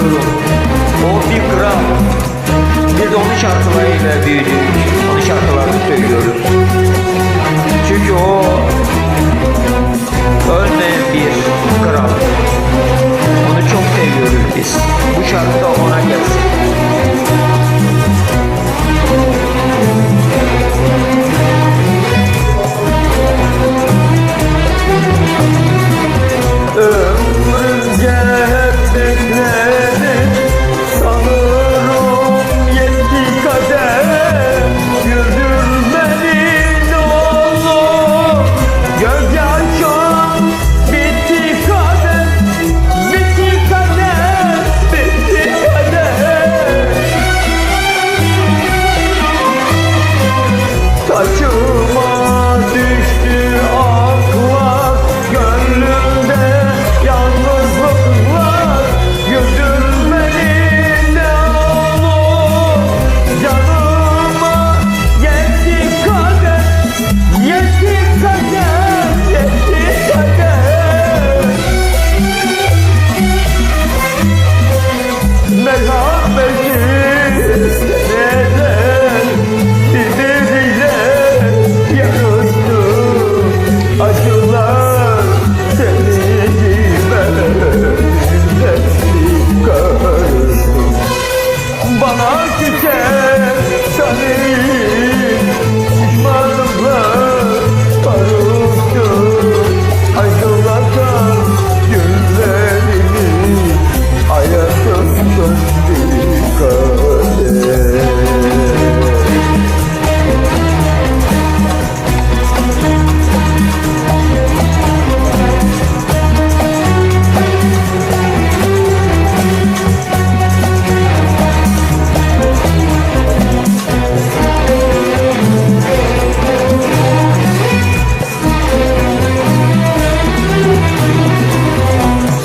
Anadolu, Orti Kral. Biz onun şarkılarıyla büyüdük. Onun şarkılarını söylüyoruz. Çünkü o ölmeyen bir kral. Onu çok seviyoruz biz. Bu şarkıda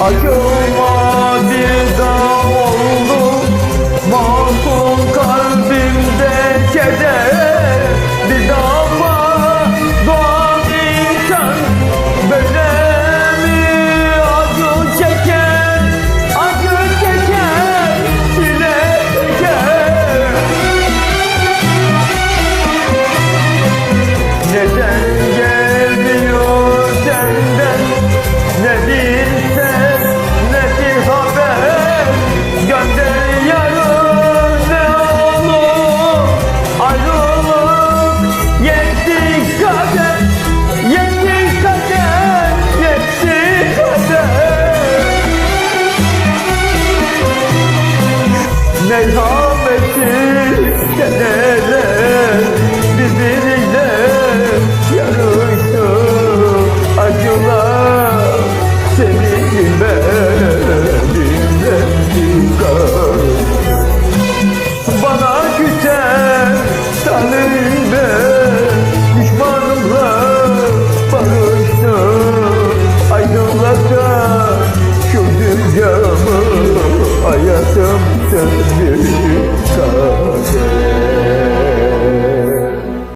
Are? merhameti seneler birbiriyle yarıştı acılar sevincime dilimden çıkar.